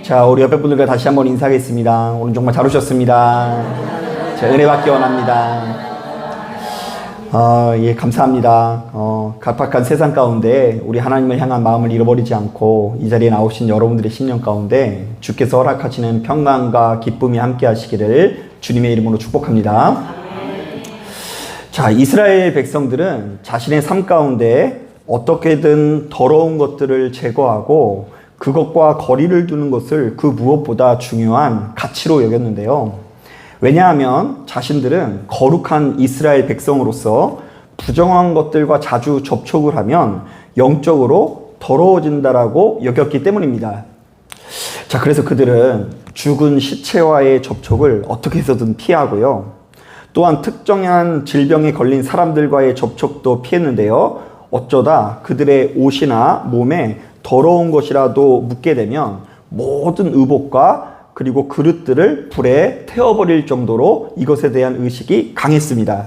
자, 우리 옆에 분들과 다시 한번 인사하겠습니다. 오늘 정말 잘 오셨습니다. 자, 은혜 받기 원합니다. 아, 예, 감사합니다. 어, 각박한 세상 가운데 우리 하나님을 향한 마음을 잃어버리지 않고 이 자리에 나오신 여러분들의 신령 가운데 주께서 허락하시는 평강과 기쁨이 함께 하시기를 주님의 이름으로 축복합니다. 자, 이스라엘 백성들은 자신의 삶 가운데 어떻게든 더러운 것들을 제거하고 그것과 거리를 두는 것을 그 무엇보다 중요한 가치로 여겼는데요. 왜냐하면 자신들은 거룩한 이스라엘 백성으로서 부정한 것들과 자주 접촉을 하면 영적으로 더러워진다라고 여겼기 때문입니다. 자, 그래서 그들은 죽은 시체와의 접촉을 어떻게 해서든 피하고요. 또한 특정한 질병에 걸린 사람들과의 접촉도 피했는데요. 어쩌다 그들의 옷이나 몸에 더러운 것이라도 묻게 되면 모든 의복과 그리고 그릇들을 불에 태워버릴 정도로 이것에 대한 의식이 강했습니다.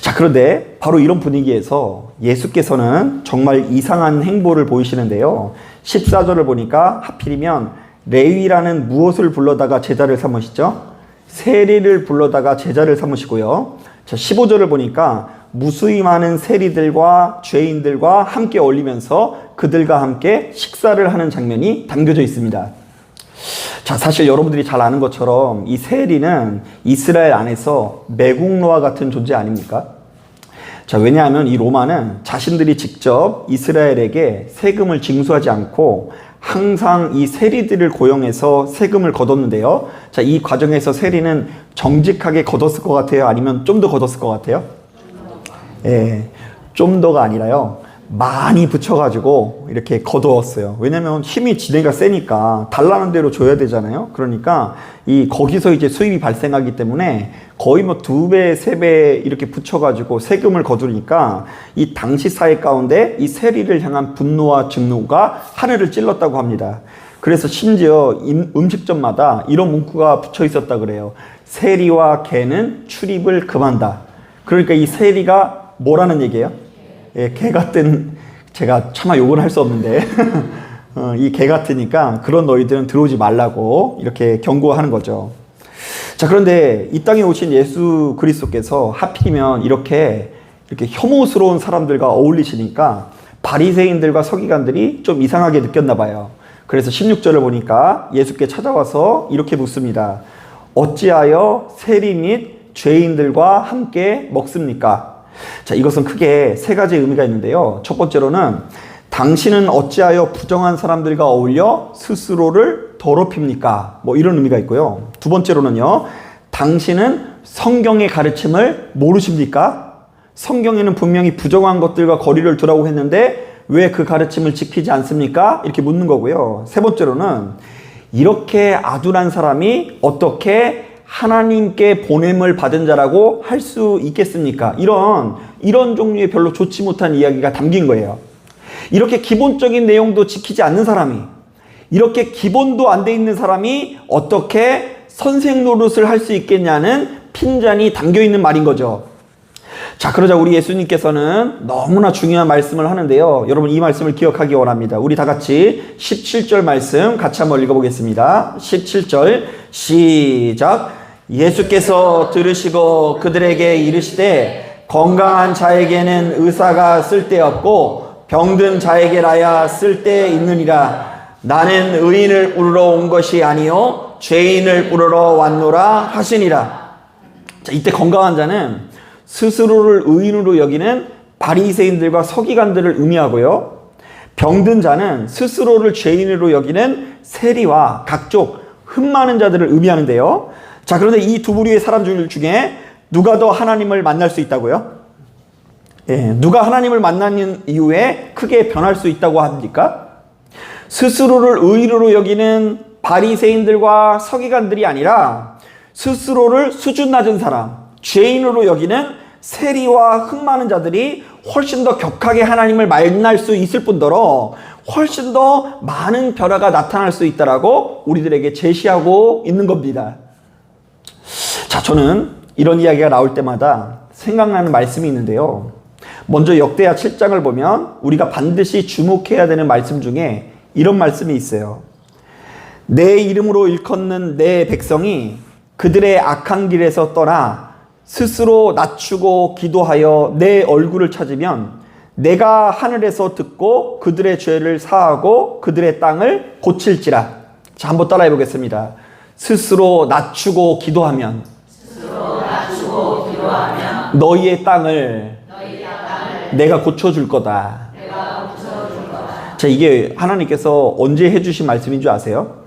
자, 그런데 바로 이런 분위기에서 예수께서는 정말 이상한 행보를 보이시는데요. 14절을 보니까 하필이면 레위라는 무엇을 불러다가 제자를 삼으시죠? 세리를 불러다가 제자를 삼으시고요. 자, 15절을 보니까 무수히 많은 세리들과 죄인들과 함께 어울리면서 그들과 함께 식사를 하는 장면이 담겨져 있습니다. 자, 사실 여러분들이 잘 아는 것처럼 이 세리는 이스라엘 안에서 매국노와 같은 존재 아닙니까? 자, 왜냐하면 이 로마는 자신들이 직접 이스라엘에게 세금을 징수하지 않고 항상 이 세리들을 고용해서 세금을 걷었는데요. 자, 이 과정에서 세리는 정직하게 걷었을 것 같아요? 아니면 좀 더 걷었을 것 같아요? 예, 좀 더가 아니라요. 많이 붙여가지고 이렇게 거두었어요. 왜냐면 힘이 지네가 세니까 달라는 대로 줘야 되잖아요. 그러니까 이 거기서 이제 수입이 발생하기 때문에 거의 뭐 두 배, 세 배 이렇게 붙여가지고 세금을 거두니까 이 당시 사회 가운데 이 세리를 향한 분노와 증노가 하늘을 찔렀다고 합니다. 그래서 심지어 임- 음식점마다 이런 문구가 붙여 있었다 그래요. 세리와 개는 출입을 금한다. 그러니까 이 세리가 뭐라는 얘기예요? 예, 개 같은 제가 차마 욕을 할 수 없는데 어, 이개 같으니까 그런 너희들은 들어오지 말라고 이렇게 경고하는 거죠. 자 그런데 이 땅에 오신 예수 그리스도께서 하필이면 이렇게 이렇게 혐오스러운 사람들과 어울리시니까 바리새인들과 서기관들이 좀 이상하게 느꼈나 봐요. 그래서 16절을 보니까 예수께 찾아와서 이렇게 묻습니다. 어찌하여 세리 및 죄인들과 함께 먹습니까? 자, 이것은 크게 세 가지 의미가 있는데요. 첫 번째로는 당신은 어찌하여 부정한 사람들과 어울려 스스로를 더럽힙니까? 뭐 이런 의미가 있고요. 두 번째로는요. 당신은 성경의 가르침을 모르십니까? 성경에는 분명히 부정한 것들과 거리를 두라고 했는데 왜 그 가르침을 지키지 않습니까? 이렇게 묻는 거고요. 세 번째로는 이렇게 아둔한 사람이 어떻게 하나님께 보냄을 받은 자라고 할 수 있겠습니까? 이런 이런 종류의 별로 좋지 못한 이야기가 담긴 거예요. 이렇게 기본적인 내용도 지키지 않는 사람이 이렇게 기본도 안 돼 있는 사람이 어떻게 선생 노릇을 할 수 있겠냐는 핀잔이 담겨 있는 말인 거죠. 자, 그러자 우리 예수님께서는 너무나 중요한 말씀을 하는데요. 여러분 이 말씀을 기억하기 원합니다. 우리 다 같이 17절 말씀 같이 한번 읽어보겠습니다. 17절 시작. 예수께서 들으시고 그들에게 이르시되 건강한 자에게는 의사가 쓸데없고 병든 자에게라야 쓸데 있느니라. 나는 의인을 부르러 온 것이 아니요 죄인을 부르러 왔노라 하시니라. 자, 이때 건강한 자는 스스로를 의인으로 여기는 바리새인들과 서기관들을 의미하고요. 병든 자는 스스로를 죄인으로 여기는 세리와 각종 흠 많은 자들을 의미하는데요. 자, 그런데 이 두 부류의 사람들 중에 누가 더 하나님을 만날 수 있다고요? 예, 누가 하나님을 만나는 이후에 크게 변할 수 있다고 합니까? 스스로를 의인으로 여기는 바리새인들과 서기관들이 아니라 스스로를 수준 낮은 사람, 죄인으로 여기는 세리와 흠 많은 자들이 훨씬 더 격하게 하나님을 만날 수 있을 뿐더러 훨씬 더 많은 변화가 나타날 수 있다라고 우리들에게 제시하고 있는 겁니다. 자, 저는 이런 이야기가 나올 때마다 생각나는 말씀이 있는데요. 먼저 역대하 7장을 보면 우리가 반드시 주목해야 되는 말씀 중에 이런 말씀이 있어요. 내 이름으로 일컫는 내 백성이 그들의 악한 길에서 떠나 스스로 낮추고 기도하여 내 얼굴을 찾으면 내가 하늘에서 듣고 그들의 죄를 사하고 그들의 땅을 고칠지라. 자, 한번 따라해 보겠습니다. 스스로 낮추고 기도하면 너희의 땅을 내가 고쳐줄 거다. 자, 이게 하나님께서 언제 해주신 말씀인 줄 아세요?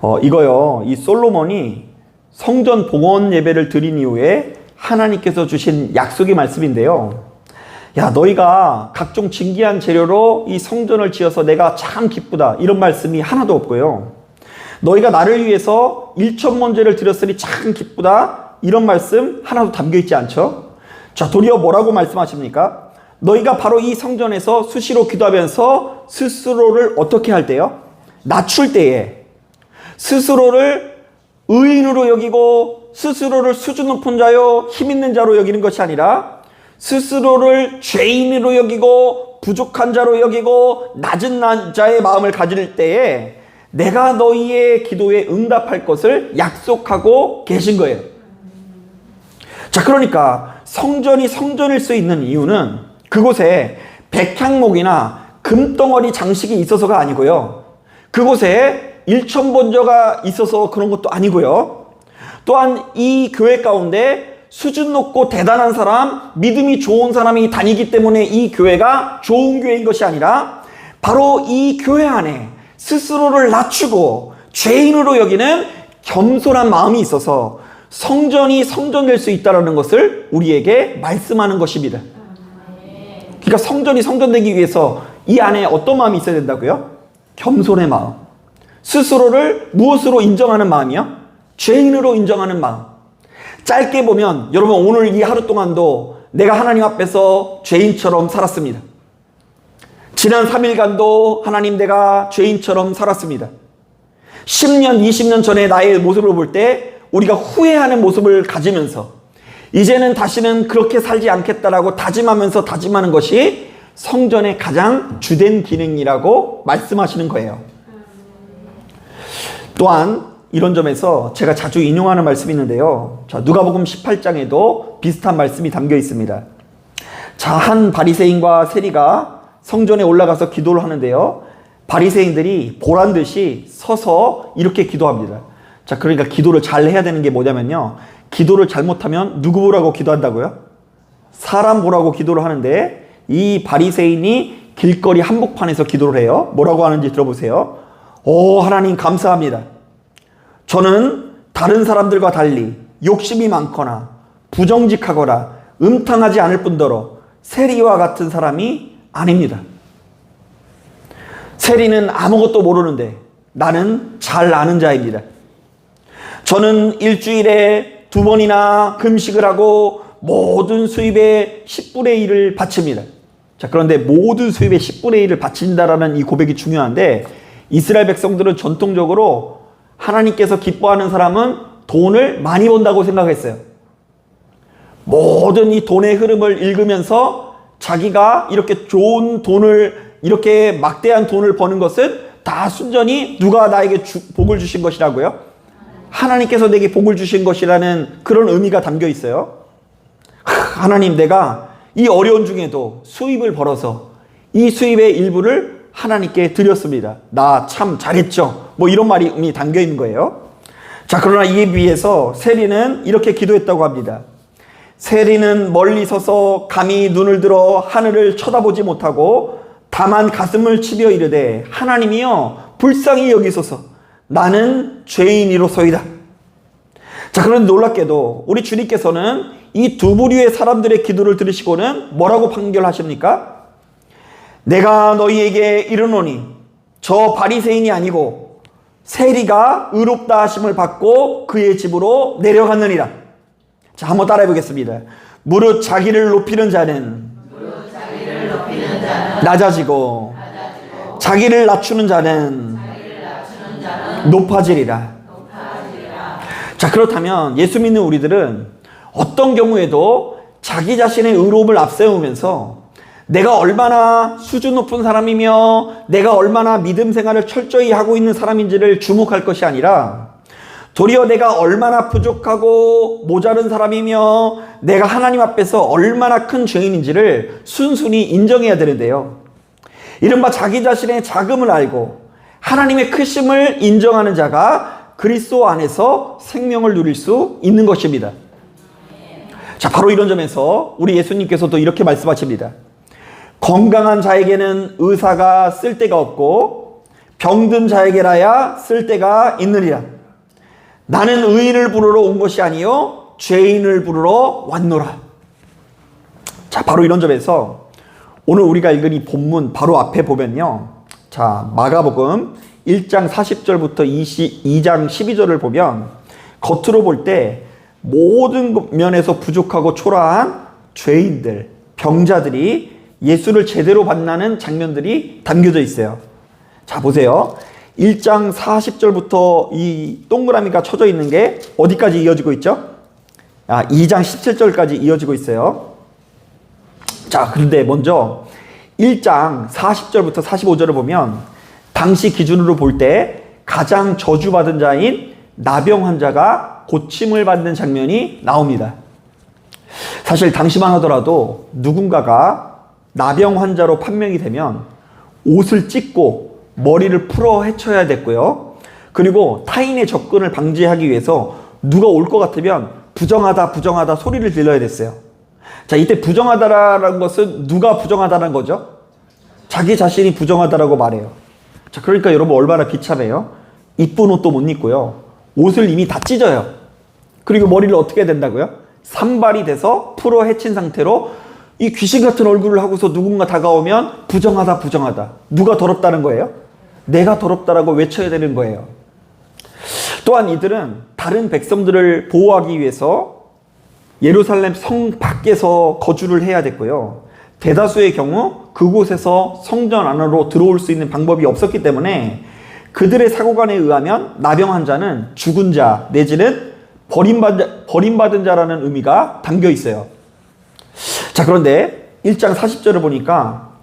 어, 이거요. 이 솔로몬이 성전 봉헌 예배를 드린 이후에 하나님께서 주신 약속의 말씀인데요. 야, 너희가 각종 진기한 재료로 이 성전을 지어서 내가 참 기쁘다. 이런 말씀이 하나도 없고요. 너희가 나를 위해서 일천문제를 드렸으니 참 기쁘다. 이런 말씀 하나도 담겨 있지 않죠? 자, 도리어 뭐라고 말씀하십니까? 너희가 바로 이 성전에서 수시로 기도하면서 스스로를 어떻게 할 때요? 낮출 때에 스스로를 의인으로 여기고 스스로를 수준 높은 자요 힘 있는 자로 여기는 것이 아니라 스스로를 죄인으로 여기고 부족한 자로 여기고 낮은 자의 마음을 가질 때에 내가 너희의 기도에 응답할 것을 약속하고 계신 거예요. 자, 그러니까 성전이 성전일 수 있는 이유는 그곳에 백향목이나 금덩어리 장식이 있어서가 아니고요. 그곳에 일천번저가 있어서 그런 것도 아니고요. 또한 이 교회 가운데 수준 높고 대단한 사람, 믿음이 좋은 사람이 다니기 때문에 이 교회가 좋은 교회인 것이 아니라 바로 이 교회 안에 스스로를 낮추고 죄인으로 여기는 겸손한 마음이 있어서 성전이 성전될 수 있다는 것을 우리에게 말씀하는 것입니다. 그러니까 성전이 성전되기 위해서 이 안에 어떤 마음이 있어야 된다고요? 겸손의 마음. 스스로를 무엇으로 인정하는 마음이요? 죄인으로 인정하는 마음. 짧게 보면 여러분 오늘 이 하루 동안도 내가 하나님 앞에서 죄인처럼 살았습니다. 지난 3일간도 하나님 내가 죄인처럼 살았습니다. 10년, 20년 전에 나의 모습을 볼 때 우리가 후회하는 모습을 가지면서 이제는 다시는 그렇게 살지 않겠다라고 다짐하면서 다짐하는 것이 성전의 가장 주된 기능이라고 말씀하시는 거예요. 또한 이런 점에서 제가 자주 인용하는 말씀이 있는데요. 자, 누가복음 18장에도 비슷한 말씀이 담겨 있습니다. 자, 한 바리새인과 세리가 성전에 올라가서 기도를 하는데요. 바리새인들이 보란 듯이 서서 이렇게 기도합니다. 자, 그러니까 기도를 잘 해야 되는 게 뭐냐면요. 기도를 잘못하면 누구 보라고 기도한다고요? 사람 보라고 기도를 하는데 이 바리새인이 길거리 한복판에서 기도를 해요. 뭐라고 하는지 들어보세요. 오, 하나님 감사합니다. 저는 다른 사람들과 달리 욕심이 많거나 부정직하거나 음탕하지 않을 뿐더러 세리와 같은 사람이 아닙니다. 세리는 아무것도 모르는데 나는 잘 아는 자입니다. 저는 일주일에 두 번이나 금식을 하고 모든 수입의 10분의 1을 바칩니다. 자, 그런데 모든 수입의 10분의 1을 바친다라는 이 고백이 중요한데 이스라엘 백성들은 전통적으로 하나님께서 기뻐하는 사람은 돈을 많이 번다고 생각했어요. 모든 이 돈의 흐름을 읽으면서 자기가 이렇게 좋은 돈을 이렇게 막대한 돈을 버는 것은 다 순전히 누가 나에게 주, 복을 주신 것이라고요? 하나님께서 내게 복을 주신 것이라는 그런 의미가 담겨 있어요. 하나님 내가 이 어려운 중에도 수입을 벌어서 이 수입의 일부를 하나님께 드렸습니다. 나 참 잘했죠. 뭐 이런 말이 담겨 있는 거예요. 자, 그러나 이에 비해서 세리는 이렇게 기도했다고 합니다. 세리는 멀리 서서 감히 눈을 들어 하늘을 쳐다보지 못하고 다만 가슴을 치며 이르되 하나님이여 불쌍히 여기소서 나는 죄인이로소이다. 자, 그런데 놀랍게도 우리 주님께서는 이 두 부류의 사람들의 기도를 들으시고는 뭐라고 판결하십니까? 내가 너희에게 이르노니 저 바리새인이 아니고 세리가 의롭다 하심을 받고 그의 집으로 내려갔느니라. 자, 한번 따라해 보겠습니다. 무릇 자기를 높이는 자는, 낮아지고, 자기를 낮추는 자는, 높아지리라. 자, 그렇다면 예수 믿는 우리들은 어떤 경우에도 자기 자신의 의로움을 앞세우면서 내가 얼마나 수준 높은 사람이며 내가 얼마나 믿음 생활을 철저히 하고 있는 사람인지를 주목할 것이 아니라 도리어 내가 얼마나 부족하고 모자른 사람이며 내가 하나님 앞에서 얼마나 큰 죄인인지를 순순히 인정해야 되는데요. 이른바 자기 자신의 자금을 알고 하나님의 크심을 인정하는 자가 그리스도 안에서 생명을 누릴 수 있는 것입니다. 자, 바로 이런 점에서 우리 예수님께서도 이렇게 말씀하십니다. 건강한 자에게는 의사가 쓸 데가 없고 병든 자에게라야 쓸 데가 있느니라. 나는 의인을 부르러 온 것이 아니요 죄인을 부르러 왔노라. 자, 바로 이런 점에서 오늘 우리가 읽은 이 본문 바로 앞에 보면요. 자, 마가복음 1장 40절부터 22장 12절을 보면 겉으로 볼 때 모든 면에서 부족하고 초라한 죄인들, 병자들이 예수를 제대로 만나는 장면들이 담겨져 있어요. 자, 보세요. 1장 40절부터 이 동그라미가 쳐져 있는 게 어디까지 이어지고 있죠? 아, 2장 17절까지 이어지고 있어요. 자, 그런데 먼저 1장 40절부터 45절을 보면 당시 기준으로 볼 때 가장 저주받은 자인 나병 환자가 고침을 받는 장면이 나옵니다. 사실 당시만 하더라도 누군가가 나병 환자로 판명이 되면 옷을 찢고 머리를 풀어 헤쳐야 됐고요. 그리고 타인의 접근을 방지하기 위해서 누가 올 것 같으면 부정하다, 부정하다 소리를 질러야 됐어요. 자, 이때 부정하다라는 것은 누가 부정하다는 거죠? 자기 자신이 부정하다라고 말해요. 자, 그러니까 여러분 얼마나 비참해요? 이쁜 옷도 못 입고요. 옷을 이미 다 찢어요. 그리고 머리를 어떻게 된다고요? 산발이 돼서 풀어 헤친 상태로 이 귀신 같은 얼굴을 하고서 누군가 다가오면 부정하다, 부정하다. 누가 더럽다는 거예요? 내가 더럽다라고 외쳐야 되는 거예요. 또한 이들은 다른 백성들을 보호하기 위해서 예루살렘 성 밖에서 거주를 해야 됐고요. 대다수의 경우 그곳에서 성전 안으로 들어올 수 있는 방법이 없었기 때문에 그들의 사고관에 의하면 나병 환자는 죽은 자 내지는 버림받은, 버림받은 자라는 의미가 담겨 있어요. 자, 그런데 1장 40절을 보니까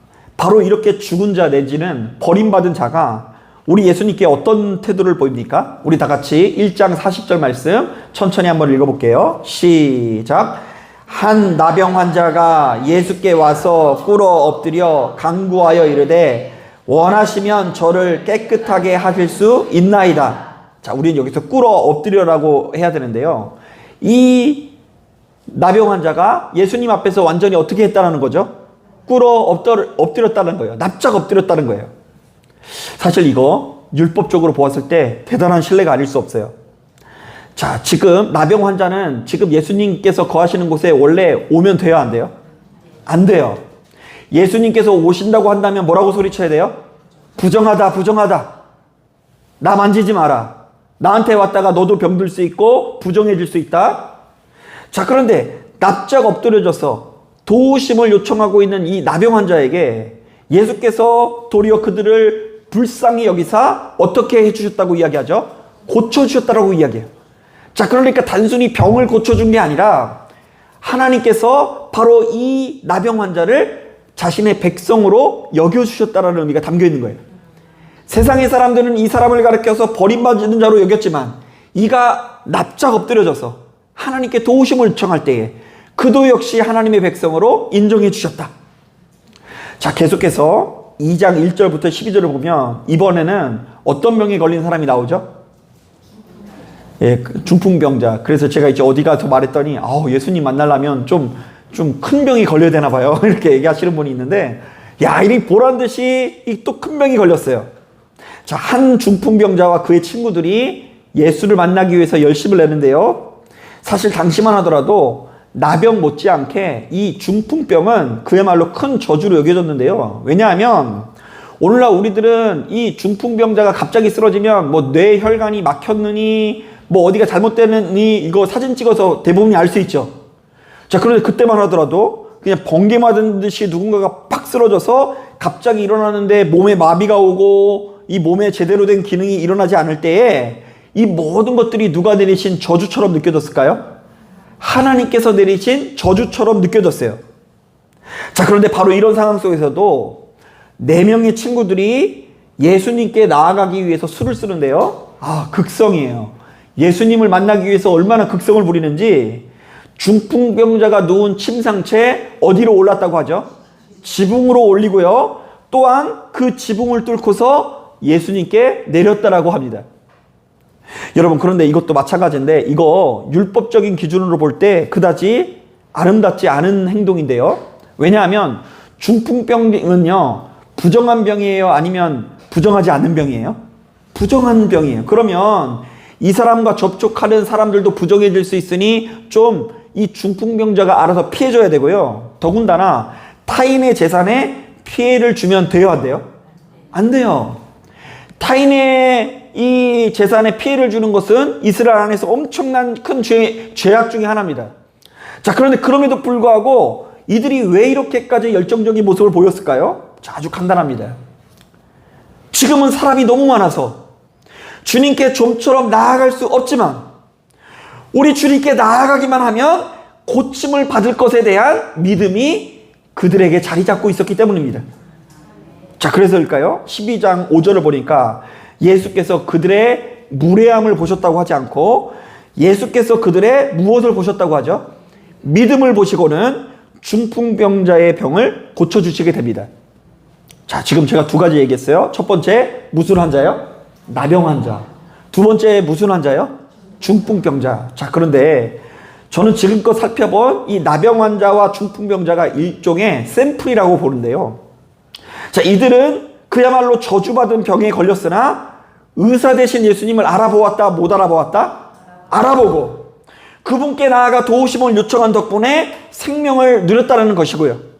바로 이렇게 죽은 자 내지는 버림받은 자가 우리 예수님께 어떤 태도를 보입니까? 우리 다 같이 1장 40절 말씀 천천히 한번 읽어볼게요. 시작. 한 나병 환자가 예수께 와서 꿇어 엎드려 강구하여 이르되 원하시면 저를 깨끗하게 하실 수 있나이다. 자, 우리는 여기서 꿇어 엎드려라고 해야 되는데요. 이 나병 환자가 예수님 앞에서 완전히 어떻게 했다는 거죠? 꿇어 엎드렸다는 거예요. 납작 엎드렸다는 거예요. 사실 이거 율법적으로 보았을 때 대단한 신뢰가 아닐 수 없어요. 자, 지금 나병 환자는 지금 예수님께서 거하시는 곳에 원래 오면 돼요, 안 돼요? 안 돼요. 예수님께서 오신다고 한다면 뭐라고 소리쳐야 돼요? 부정하다, 부정하다. 나 만지지 마라. 나한테 왔다가 너도 병들 수 있고 부정해질 수 있다. 자, 그런데 납작 엎드려져서 도우심을 요청하고 있는 이 나병 환자에게 예수께서 도리어 그들을 불쌍히 여기사 어떻게 해주셨다고 이야기하죠? 고쳐주셨다라고 이야기해요. 자, 그러니까 단순히 병을 고쳐준 게 아니라 하나님께서 바로 이 나병 환자를 자신의 백성으로 여겨주셨다라는 의미가 담겨 있는 거예요. 세상의 사람들은 이 사람을 가르켜서 버림받는 자로 여겼지만 이가 납작 엎드려져서 하나님께 도우심을 요청할 때에 그도 역시 하나님의 백성으로 인정해 주셨다. 자, 계속해서 2장 1절부터 12절을 보면 이번에는 어떤 병에 걸린 사람이 나오죠? 예, 그 중풍병자. 그래서 제가 이제 어디 가서 말했더니, 아우, 예수님 만나려면 좀, 좀 큰 병이 걸려야 되나 봐요. 이렇게 얘기하시는 분이 있는데, 야, 이 보란 듯이 또 큰 병이 걸렸어요. 자, 한 중풍병자와 그의 친구들이 예수를 만나기 위해서 열심을 내는데요. 사실 당시만 하더라도 나병 못지않게 이 중풍병은 그야말로 큰 저주로 여겨졌는데요. 왜냐하면 오늘날 우리들은 이 중풍병자가 갑자기 쓰러지면 뭐 뇌 혈관이 막혔느니 뭐 어디가 잘못되느니 이거 사진 찍어서 대부분이 알 수 있죠. 자, 그런데 그때만 하더라도 그냥 번개 맞은 듯이 누군가가 팍 쓰러져서 갑자기 일어나는데 몸에 마비가 오고 이 몸에 제대로 된 기능이 일어나지 않을 때에 이 모든 것들이 누가 내리신 저주처럼 느껴졌을까요? 하나님께서 내리신 저주처럼 느껴졌어요. 자, 그런데 바로 이런 상황 속에서도 네 명의 친구들이 예수님께 나아가기 위해서 술을 쓰는데요. 아, 극성이에요. 예수님을 만나기 위해서 얼마나 극성을 부리는지 중풍병자가 누운 침상채 어디로 올랐다고 하죠? 지붕으로 올리고요. 또한 그 지붕을 뚫고서 예수님께 내렸다라고 합니다. 여러분 그런데 이것도 마찬가지인데 이거 율법적인 기준으로 볼 때 그다지 아름답지 않은 행동인데요. 왜냐하면 중풍병은요 부정한 병이에요 아니면 부정하지 않는 병이에요? 부정한 병이에요. 그러면 이 사람과 접촉하는 사람들도 부정해질 수 있으니 좀 이 중풍병자가 알아서 피해줘야 되고요. 더군다나 타인의 재산에 피해를 주면 돼요 안 돼요? 안 돼요. 타인의 이 재산에 피해를 주는 것은 이스라엘 안에서 엄청난 큰 죄, 죄악 중의 하나입니다. 자, 그런데 그럼에도 불구하고 이들이 왜 이렇게까지 열정적인 모습을 보였을까요? 자, 아주 간단합니다. 지금은 사람이 너무 많아서 주님께 좀처럼 나아갈 수 없지만 우리 주님께 나아가기만 하면 고침을 받을 것에 대한 믿음이 그들에게 자리 잡고 있었기 때문입니다. 자, 그래서일까요? 12장 5절을 보니까 예수께서 그들의 무례함을 보셨다고 하지 않고 예수께서 그들의 무엇을 보셨다고 하죠? 믿음을 보시고는 중풍병자의 병을 고쳐주시게 됩니다. 자, 지금 제가 두 가지 얘기했어요. 첫 번째, 무슨 환자요? 나병 환자. 두 번째, 무슨 환자요? 중풍병자. 자, 그런데 저는 지금껏 살펴본 이 나병 환자와 중풍병자가 일종의 샘플이라고 보는데요. 자, 이들은 그야말로 저주받은 병에 걸렸으나 의사 대신 예수님을 알아보았다, 못 알아보았다? 알아보고 그분께 나아가 도우심을 요청한 덕분에 생명을 누렸다는 것이고요.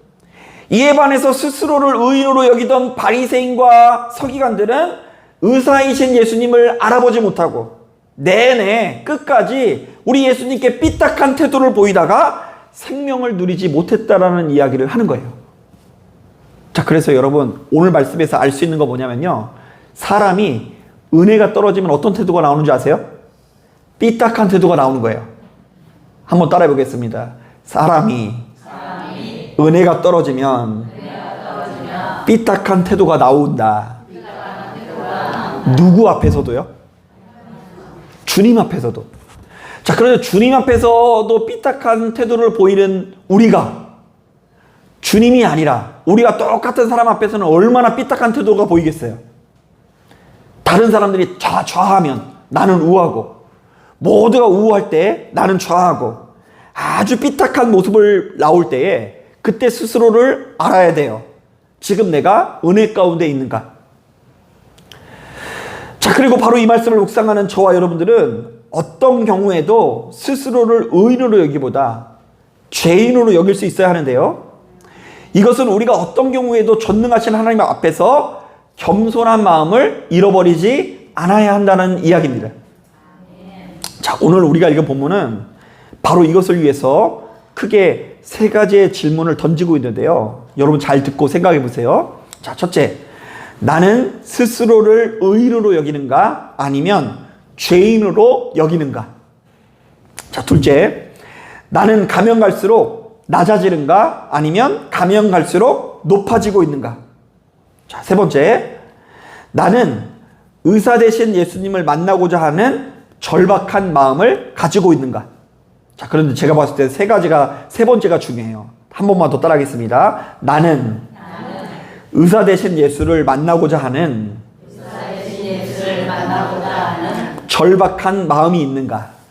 이에 반해서 스스로를 의인으로 여기던 바리새인과 서기관들은 의사이신 예수님을 알아보지 못하고 내내 끝까지 우리 예수님께 삐딱한 태도를 보이다가 생명을 누리지 못했다라는 이야기를 하는 거예요. 자, 그래서 여러분 오늘 말씀에서 알 수 있는 거 뭐냐면요. 사람이 은혜가 떨어지면 어떤 태도가 나오는 줄 아세요? 삐딱한 태도가 나오는 거예요. 한번 따라해 보겠습니다. 사람이, 은혜가 떨어지면, 삐딱한 태도가 나온다. 누구 앞에서도요? 주님 앞에서도. 자, 그런데 주님 앞에서도 삐딱한 태도를 보이는 우리가 주님이 아니라 우리가 똑같은 사람 앞에서는 얼마나 삐딱한 태도가 보이겠어요? 다른 사람들이 좌, 좌하면 나는 우하고 모두가 우할 때 나는 좌하고 아주 삐딱한 모습을 나올 때에 그때 스스로를 알아야 돼요. 지금 내가 은혜 가운데 있는가? 자, 그리고 바로 이 말씀을 묵상하는 저와 여러분들은 어떤 경우에도 스스로를 의인으로 여기보다 죄인으로 여길 수 있어야 하는데요. 이것은 우리가 어떤 경우에도 전능하신 하나님 앞에서 겸손한 마음을 잃어버리지 않아야 한다는 이야기입니다. 자, 오늘 우리가 읽은 본문은 바로 이것을 위해서 크게 세 가지의 질문을 던지고 있는데요. 여러분 잘 듣고 생각해 보세요. 자, 첫째. 나는 스스로를 의인으로 여기는가? 아니면 죄인으로 여기는가? 자, 둘째. 나는 가면 갈수록 낮아지는가? 아니면 가면 갈수록 높아지고 있는가? 자, 세 번째. 나는 의사 대신 예수님을 만나고자 하는 절박한 마음을 가지고 있는가? 자, 그런데 제가 봤을 때 세 가지가, 세 번째가 중요해요. 한 번만 더 따라하겠습니다. 나는 의사 대신 예수를 만나고자 하는 절박한 마음이?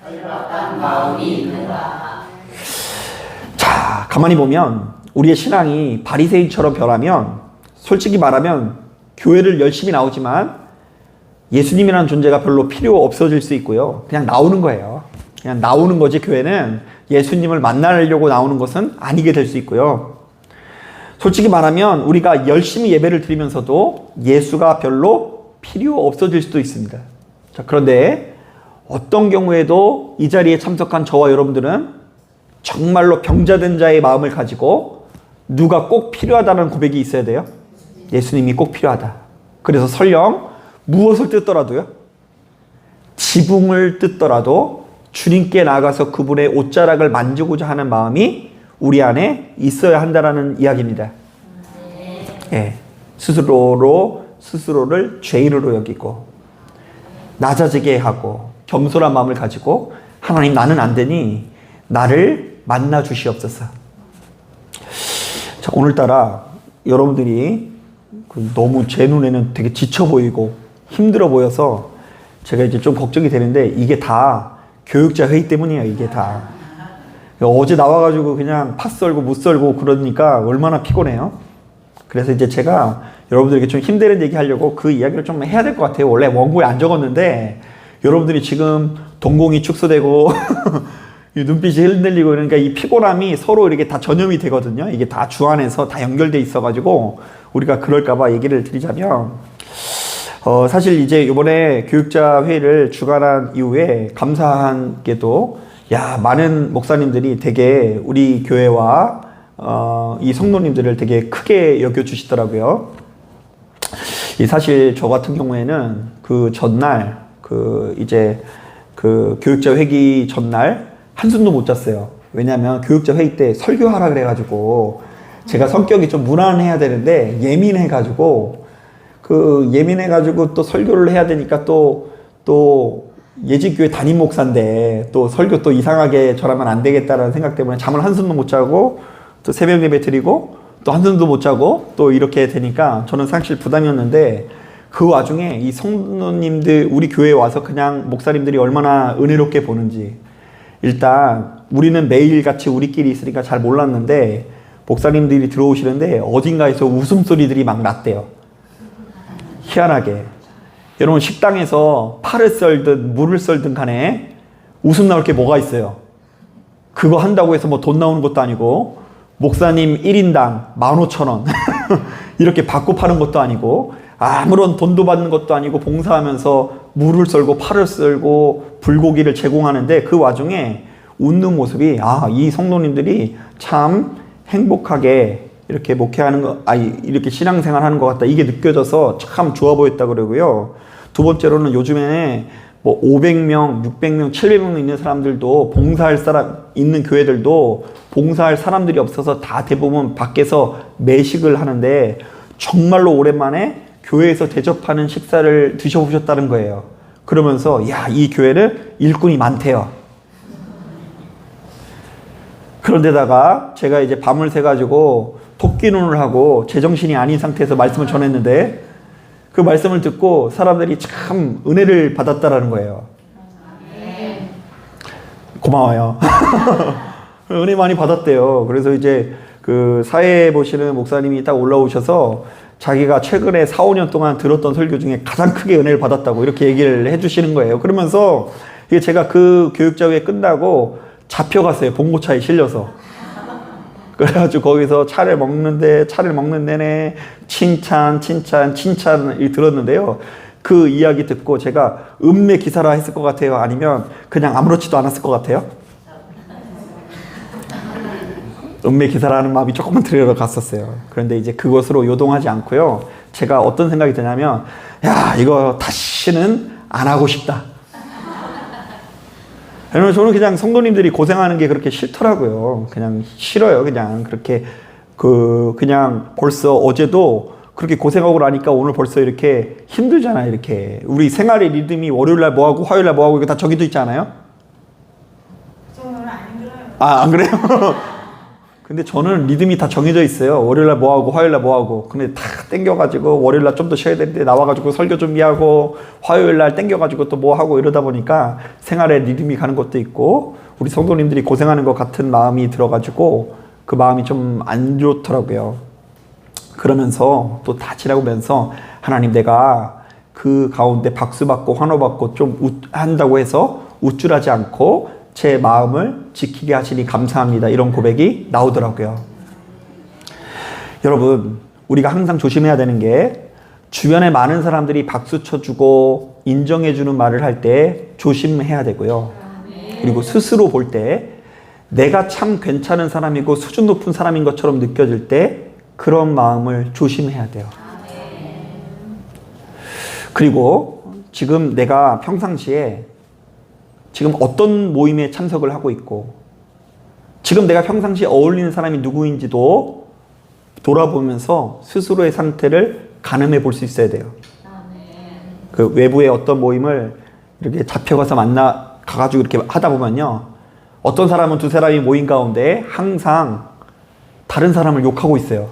절박한 마음이 있는가? 자, 가만히 보면 우리의 신앙이 바리새인처럼 변하면 솔직히 말하면 교회를 열심히 나오지만 예수님이라는 존재가 별로 필요 없어질 수 있고요. 그냥 나오는 거예요. 그냥 나오는 거지 교회는 예수님을 만나려고 나오는 것은 아니게 될 수 있고요. 솔직히 말하면 우리가 열심히 예배를 드리면서도 예수가 별로 필요 없어질 수도 있습니다. 자, 그런데 어떤 경우에도 이 자리에 참석한 저와 여러분들은 정말로 병자된 자의 마음을 가지고 누가 꼭 필요하다는 고백이 있어야 돼요. 예수님이 꼭 필요하다. 그래서 설령 무엇을 뜯더라도요. 지붕을 뜯더라도 주님께 나가서 그분의 옷자락을 만지고자 하는 마음이 우리 안에 있어야 한다라는 이야기입니다. 예, 스스로로 스스로를 죄인으로 여기고 낮아지게 하고 겸손한 마음을 가지고 하나님 나는 안 되니 나를 만나 주시옵소서. 자, 오늘따라 여러분들이 그 너무 제 눈에는 되게 지쳐 보이고 힘들어 보여서 제가 이제 좀 걱정이 되는데 이게 다 교육자 회의 때문이에요. 이게 다. 어제 나와가지고 그냥 팥 썰고 못 썰고 그러니까 얼마나 피곤해요. 그래서 이제 제가 여러분들에게 좀 힘드는 얘기 하려고 그 이야기를 좀 해야 될 것 같아요. 원래 원고에 안 적었는데 여러분들이 지금 동공이 축소되고 이 눈빛이 흔들리고 그러니까 이 피곤함이 서로 이렇게 다 전염이 되거든요. 이게 다 주안에서 다 연결돼 있어가지고 우리가 그럴까봐 얘기를 드리자면 어, 사실 이제 이번에 교육자 회의를 주관한 이후에 감사한 게도 야 많은 목사님들이 되게 우리 교회와 어, 이 성도님들을 되게 크게 여겨 주시더라고요. 이 사실 저 같은 경우에는 그 전날 그 이제 그 교육자 회기 전날 한숨도 못 잤어요. 왜냐하면 교육자 회의 때 설교하라 그래가지고 제가 성격이 좀 무난해야 되는데 예민해가지고 그 예민해가지고 또 설교를 해야 되니까 또 또 예지교회 담임 목사인데 또 설교 또 이상하게 저라면 안 되겠다라는 생각 때문에 잠을 한숨도 못 자고 또 새벽 예배 드리고 또 한숨도 못 자고 또 이렇게 되니까 저는 사실 부담이었는데 그 와중에 이 성도님들 우리 교회에 와서 그냥 목사님들이 얼마나 은혜롭게 보는지 일단 우리는 매일같이 우리끼리 있으니까 잘 몰랐는데 목사님들이 들어오시는데 어딘가에서 웃음소리들이 막 났대요. 희한하게. 여러분 식당에서 파를 썰든 물을 썰든 간에 웃음 나올 게 뭐가 있어요? 그거 한다고 해서 뭐 돈 나오는 것도 아니고 목사님 1인당 15,000원 이렇게 받고 파는 것도 아니고 아무런 돈도 받는 것도 아니고 봉사하면서 물을 썰고 파를 썰고 불고기를 제공하는데 그 와중에 웃는 모습이 아 이 성도님들이 참 행복하게 이렇게 목회하는 거 아니 이렇게 신앙생활 하는 것 같다. 이게 느껴져서 참 좋아 보였다 그러고요. 두 번째로는 요즘에 뭐 500명, 600명, 700명 있는 사람들도 봉사할 사람 있는 교회들도 봉사할 사람들이 없어서 다 대부분 밖에서 매식을 하는데 정말로 오랜만에 교회에서 대접하는 식사를 드셔보셨다는 거예요. 그러면서 야 이 교회는 일꾼이 많대요. 그런데다가 제가 이제 밤을 새가지고 토끼 눈을 하고 제정신이 아닌 상태에서 말씀을 전했는데 그 말씀을 듣고 사람들이 참 은혜를 받았다라는 거예요. 고마워요. 은혜 많이 받았대요. 그래서 이제 그 사회에 보시는 목사님이 딱 올라오셔서 자기가 최근에 4, 5년 동안 들었던 설교 중에 가장 크게 은혜를 받았다고 이렇게 얘기를 해주시는 거예요. 그러면서 이게 제가 그 교육자회 끝나고 잡혀갔어요. 봉고차에 실려서. 그래가지고 거기서 차를 먹는데 차를 먹는 내내 칭찬, 칭찬, 칭찬을 들었는데요. 그 이야기 듣고 제가 음매 기사라 했을 것 같아요. 아니면 그냥 아무렇지도 않았을 것 같아요. 음매 기사라는 마음이 조금만 들으러 갔었어요. 그런데 이제 그것으로 요동하지 않고요. 제가 어떤 생각이 드냐면, 야, 이거 다시는 안 하고 싶다. 왜냐면 저는 그냥 성도님들이 고생하는 게 그렇게 싫더라고요. 그냥 싫어요. 그냥 그렇게 그 그냥 벌써 어제도 그렇게 고생하고 나니까 오늘 벌써 이렇게 힘들잖아요. 이렇게 우리 생활의 리듬이 월요일 날 뭐 하고 화요일 날 뭐 하고 이거 다 적혀져 있잖아요. 저는 안 힘들어요. 아, 안 그래요? 근데 저는 리듬이 다 정해져 있어요. 월요일 날 뭐 하고 화요일 날 뭐 하고. 근데 다 땡겨가지고 월요일 날 좀 더 쉬어야 되는데 나와가지고 설교 준비하고 화요일 날 땡겨가지고 또 뭐 하고 이러다 보니까 생활에 리듬이 가는 것도 있고 우리 성도님들이 고생하는 것 같은 마음이 들어가지고 그 마음이 좀 안 좋더라고요. 그러면서 또 다 지나고면서 하나님 내가 그 가운데 박수 받고 환호 받고 좀 웃, 한다고 해서 우쭐하지 않고 제 마음을 지키게 하시니 감사합니다. 이런 고백이 나오더라고요. 여러분, 우리가 항상 조심해야 되는 게 주변에 많은 사람들이 박수 쳐주고 인정해주는 말을 할 때 조심해야 되고요. 그리고 스스로 볼 때 내가 참 괜찮은 사람이고 수준 높은 사람인 것처럼 느껴질 때 그런 마음을 조심해야 돼요. 그리고 지금 내가 평상시에 지금 어떤 모임에 참석을 하고 있고 지금 내가 평상시에 어울리는 사람이 누구인지도 돌아보면서 스스로의 상태를 가늠해 볼 수 있어야 돼요. 그 외부의 어떤 모임을 이렇게 잡혀가서 만나 가가지고 이렇게 하다 보면요. 어떤 사람은 두 사람이 모인 가운데 항상 다른 사람을 욕하고 있어요.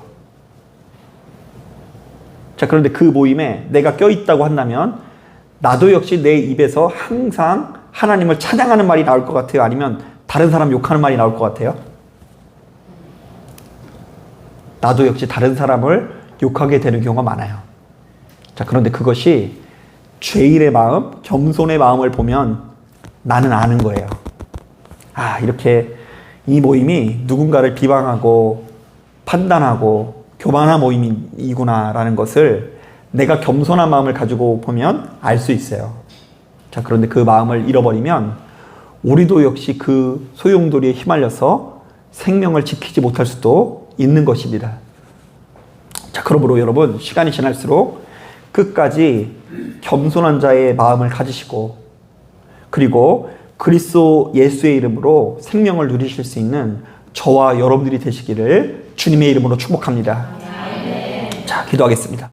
자, 그런데 그 모임에 내가 껴있다고 한다면 나도 역시 내 입에서 항상 하나님을 찬양하는 말이 나올 것 같아요? 아니면 다른 사람 욕하는 말이 나올 것 같아요? 나도 역시 다른 사람을 욕하게 되는 경우가 많아요. 자, 그런데 그것이 죄인의 마음, 겸손의 마음을 보면 나는 아는 거예요. 아, 이렇게 이 모임이 누군가를 비방하고 판단하고 교만한 모임이구나라는 것을 내가 겸손한 마음을 가지고 보면 알 수 있어요. 자, 그런데 그 마음을 잃어버리면 우리도 역시 그 소용돌이에 휘말려서 생명을 지키지 못할 수도 있는 것입니다. 자, 그러므로 여러분, 시간이 지날수록 끝까지 겸손한 자의 마음을 가지시고, 그리고 그리스도 예수의 이름으로 생명을 누리실 수 있는 저와 여러분들이 되시기를 주님의 이름으로 축복합니다. 자, 기도하겠습니다.